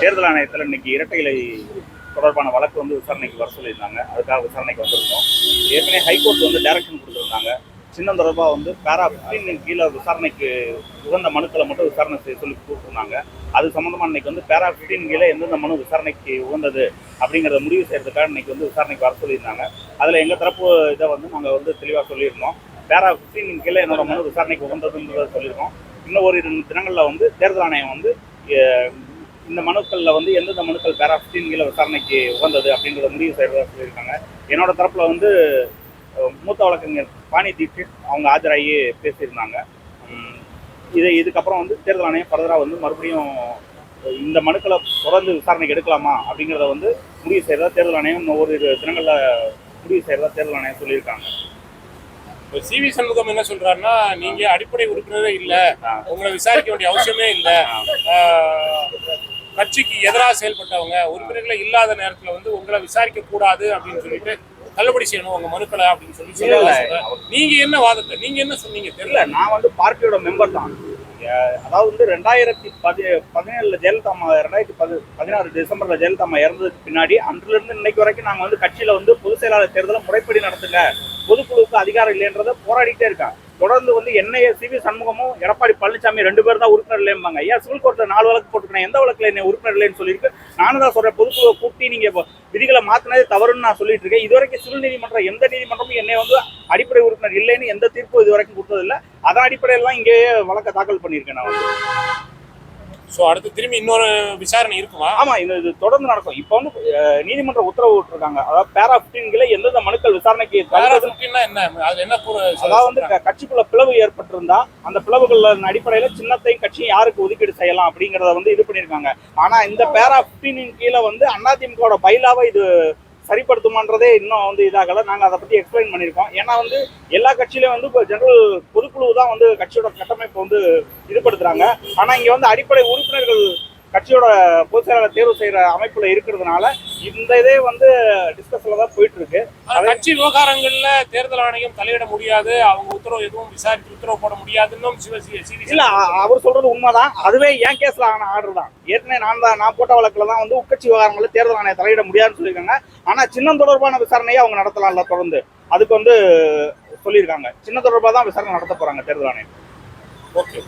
தேர்தல் ஆணையத்தில் இன்னைக்கு இரட்டை இலை தொடர்பான வழக்கு வந்து விசாரணைக்கு வர சொல்லியிருந்தாங்க. அதுக்காக விசாரணைக்கு வந்திருந்தோம் ஏற்கனவே ஹைகோர்ட் வந்து டைரக்ஷன் கொடுத்துருந்தாங்க. சின்னம் தொடர்பாக வந்து பேரா பிப்டீன் கீழே விசாரணைக்கு உகந்த மனுக்களை மட்டும் விசாரணை செய்ய சொல்லி கூப்பிட்டுருந்தாங்க அது சம்மந்தமாக இன்னைக்கு வந்து பேரா பிப்டீன் கீழே எந்தெந்த மனு விசாரணைக்கு உகந்தது அப்படிங்கிறத முடிவு செய்கிறதுக்காக இன்னைக்கு வந்து விசாரணைக்கு வர சொல்லியிருந்தாங்க. அதில் எங்கள் தரப்பு இதை வந்து நாங்கள் வந்து தெளிவாக சொல்லியிருந்தோம். பேரா பிப்டீன் கீழே என்னோட மனு விசாரணைக்கு உகந்ததுன்றதை சொல்லியிருக்கோம். இன்னும் ஒரு இரண்டு தினங்களில் வந்து தேர்தல் ஆணையம் வந்து இந்த மனுக்களில் வந்து எந்தெந்த மனுக்கள் பேரா பிப்டீன் கீழே விசாரணைக்கு உகந்தது அப்படின்றத முடிவு செய்கிறதா சொல்லியிருக்காங்க. என்னோட தரப்பில் வந்து மூத்த வழக்கறிஞர் பாணி தீட்சித் அவங்க ஆஜராகி பேசியிருந்தாங்க. இதை இதுக்கப்புறம் வந்து தேர்தல் ஆணையம் ஃபர்தராக வந்து மறுபடியும் இந்த மனுக்களை தொடர்ந்து விசாரணைக்கு எடுக்கலாமா அப்படிங்கிறத வந்து முடிவு செய்கிறதா தேர்தல் ஆணையம் இன்னும் ஒரு தினங்களில் முடிவு செய்கிறதா தேர்தல் ஆணையம் சொல்லியிருக்காங்க. இப்ப சி வி சண்முகம் என்ன சொல்றாருன்னா நீங்க அடிப்படை உறுப்பினரே இல்ல. உங்களை விசாரிக்க வேண்டிய அவசியமே இல்ல கட்சிக்கு எதிராக செயல்பட்டவங்க உறுப்பினர்களே இல்லாத நேரத்துல வந்து உங்களை விசாரிக்க கூடாது அப்படின்னு சொல்லிட்டு தள்ளுபடி செய்யணும் உங்க மனுக்களை அப்படின்னு சொல்லி. சொல்றாரு. நீங்க என்ன வாதத்தை நீங்க என்ன சொன்னீங்க தெரியல நான் வந்து பார்ட்டியோட மெம்பர் தான் அதாவது வந்து ரெண்டாயிரத்தி பதி பதினேழுல ஜெயலலிதா அம்மா ரெண்டாயிரத்தி பதி பதினாறு டிசம்பர்ல ஜெயலலிதா அம்மா இறந்ததுக்கு பின்னாடி அன்றிலிருந்து இருந்து இன்னைக்கு வரைக்கும் நாங்க வந்து கட்சியில வந்து பொதுச் செயலாளர் தேர்தலை முறைப்படி நடத்துங்க பொதுக்குழுவுக்கு அதிகாரம் இல்லைன்றதை போராடிட்டே இருக்கேன் தொடர்ந்து வந்து என்னைய சிவி சண்முகமும் எடப்பாடி பழனிசாமி ரெண்டு பேர் தான் உறுப்பினர் இல்லைம்பாங்க. ஏன் சிவில் கோர்ட்டில் நாலு வழக்கு போட்டுக்கிறேன் எந்த வழக்குல என்ன உறுப்பினர் இல்லைன்னு சொல்லியிருக்கு. நானும் தான் சொல்றேன் பொதுக்குழுவை கூட்டி நீங்க இப்போ விதிகளை மாற்றினதே தவறுன்னு நான் சொல்லிட்டு இருக்கேன். இதுவரைக்கும் சிவில் நீதிமன்றம் எந்த நீதிமன்றமும் என்னை வந்து அடிப்படை உறுப்பினர் இல்லைன்னு எந்த தீர்ப்பும் இது வரைக்கும் கொடுத்ததில்ல. அதன் அடிப்படையில் தான் இங்கேயே வழக்க தாக்கல் பண்ணியிருக்கேன் நான் வந்து. சோ அடுத்து திரும்பி இன்னொரு விசாரணை இருக்குமா? ஆமா இது இது தொடர்ந்து நடக்கும். இப்போ வந்து நீதிமன்ற உத்தரவு விட்டுருக்காங்க. அதாவது பேரா பிப்டீன்களை எந்தெந்த மனுக்கள் விசாரணைக்கு தகுந்தது- ஃபிஃப்டின்னா என்ன? அதுல என்ன அதாவது வந்து கட்சிக்குள்ள பிளவு ஏற்பட்டிருந்தா அந்த பிளவுகளின் அடிப்படையில சின்னத்தையும் கட்சியும் யாருக்கு ஒதுக்கீடு செய்யலாம் அப்படிங்கறத வந்து இது பண்ணியிருக்காங்க. ஆனா இந்த பேரா பிப்டீனின் கீழே வந்து அதிமுகவோட பைலாவை இது சரிப்படுத்துமான்றதே இன்னும் வந்து இதாகல. நாங்கள் அதை பற்றி எக்ஸ்பிளைன் பண்ணியிருக்கோம் ஏன்னா வந்து எல்லா கட்சியிலையும் வந்து இப்போ ஜெனரல் பொதுக்குழு தான் வந்து கட்சியோட கட்டமைப்பை வந்து இதுபடுத்துறாங்க ஆனால் இங்கே வந்து அடிப்படை உறுப்பினர்கள் கட்சியோட பொதுச் செயலாளர் தேர்வு செய்யற அமைப்புல இருக்கிறதுனால இந்த இதே வந்து டிஸ்கஸ்ல தான் போயிட்டு இருக்கு கட்சி விவகாரங்கள்ல தேர்தல் ஆணையம் தலையிட முடியாது அவங்க உத்தரவு எதுவும் விசாரித்து உத்தரவு போட முடியாதுன்னு இல்ல அவர் சொல்றது உண்மைதான். அதுவே என் கேஸ்ல ஆன ஆர்டர் தான்? ஏற்கனவே நான் தான் நான் போட்ட வழக்குல தான் வந்து உட்கட்சி விவகாரங்களில் தேர்தல் ஆணையம் தலையிட முடியாதுன்னு சொல்லியிருக்காங்க. ஆனா சின்னம் தொடர்பான விசாரணையை அவங்க நடத்தலாம்ல தொடர்ந்து. அதுக்கு வந்து சொல்லியிருக்காங்க. சின்ன தொடர்பாக தான் விசாரணை நடத்த போறாங்க தேர்தல் ஆணையம். ஓகே.